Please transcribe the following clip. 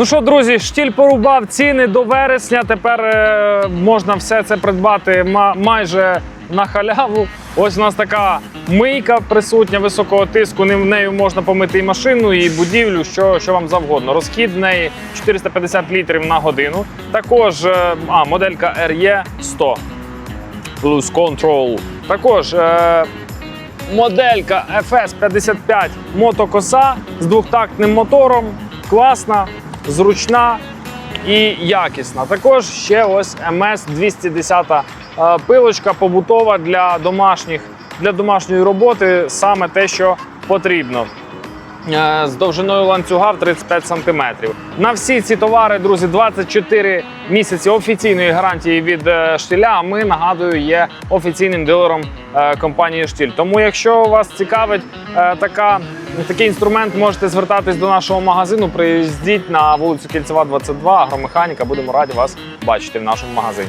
Ну що, друзі, штіль порубав ціни до вересня. Тепер е, можна все це придбати майже на халяву. Ось у нас така мийка присутня високого тиску. Ним- Нею можна помити і машину, і будівлю, що, що вам завгодно. Розхід в неї 450 літрів на годину. Також е, а, моделька RE 100 Plus Control. Також е, моделька FS55 мотокоса з двохтактним мотором. Класна, зручна і якісна. Також ще ось МС 210 е, пилочка побутова для домашніх для домашньої роботи саме те, що потрібно. Е, З довжиною ланцюга в 35 см. На всі ці товари, друзі, 24 місяці офіційної гарантії від е, штиля. А ми нагадую, є офіційним дилером компанії Штіль. Тому, якщо вас цікавить така, такий інструмент, можете звертатись до нашого магазину. Приїздіть на вулицю Кільцева, 22, агромеханіка. Будемо раді вас бачити в нашому магазині.